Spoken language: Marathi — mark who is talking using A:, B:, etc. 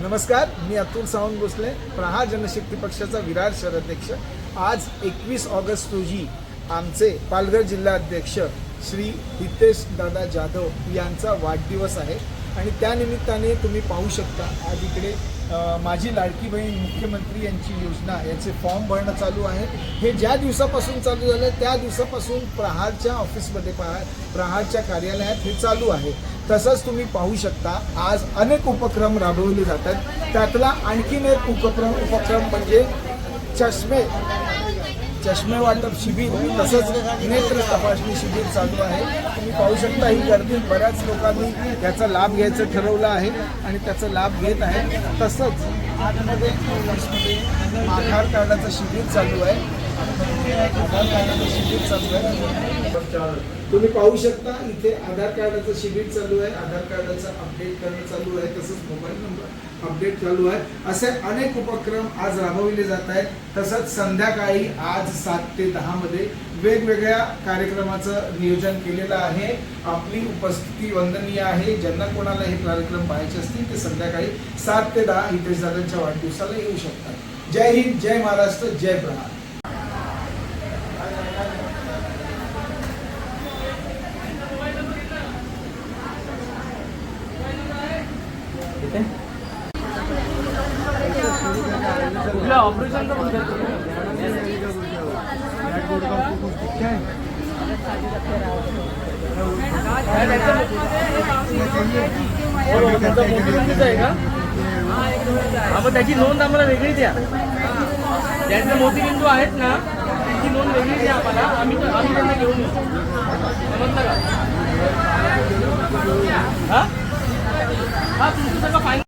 A: नमस्कार मी अतुल सावंत भोसले प्रहार जनशक्ती पक्षाचा विरार शहराध्यक्ष. आज एकवीस ऑगस्ट रोजी आमचे पालघर जिल्हा अध्यक्ष श्री हितेश दादा जाधव यांचा वाढदिवस आहे. आणि त्यानिमित्ताने तुम्ही पाहू शकता आज इकडे माझी लाडकी बहीण मुख्यमंत्री यांची योजना याचे फॉर्म भरणं चालू आहे. हे ज्या दिवसापासून चालू झालं त्या दिवसापासून प्रहारच्या ऑफिसमध्ये पहा प्रहारच्या कार्यालयात हे चालू आहे. तसंच तुम्ही पाहू शकता आज अनेक उपक्रम राबवले जातात. त्यातला आणखीन एक उपक्रम उपक्रम म्हणजे चष्मे. चष्मे वाटप शिबिर तसंच नेत्र तपासणी शिबिर चालू आहे. तुम्ही पाहू शकता ही गर्दी बऱ्याच लोकांनी याचा लाभ घ्यायचं ठरवलं आहे आणि त्याचा लाभ घेत आहे. तसंच आतमध्ये आधार कार्डाचं शिबिर चालू आहे. आधार कार्डाचं शिबिर चालू आहे तुम्ही पाहू शकता इथे आधार कार्डाचं शिबिर चालू आहे आधार कार्डाचं अपडेट करणं चालू आहे तसंच मोबाईल नंबर अपडेट चालू आहे. असे अनेक उपक्रम आज राबवले जात आहेत. तसंच संध्याकाळी आज सात ते दहा मध्ये वेगवेगळ्या कार्यक्रमाचं नियोजन केलेलं आहे. आपली उपस्थिती वंदनीय आहे. ज्यांना कोणाला हे कार्यक्रम पाहायचे असतील ते संध्याकाळी सात ते दहा हितेश दादांच्या वाढदिवसाला येऊ शकतात. जय हिंद जय महाराष्ट्र जय प्रहार
B: कुठल्या ऑपरेशनचं आहे का आपण त्याची? नोंद आम्हाला वेगळी द्या. ज्यांचे मोतीबिंदू आहेत ना त्याची नोंद वेगळी द्या आम्हाला. आम्ही आम्ही त्यांना घेऊन येऊ. समजलं का? 他只是这个反应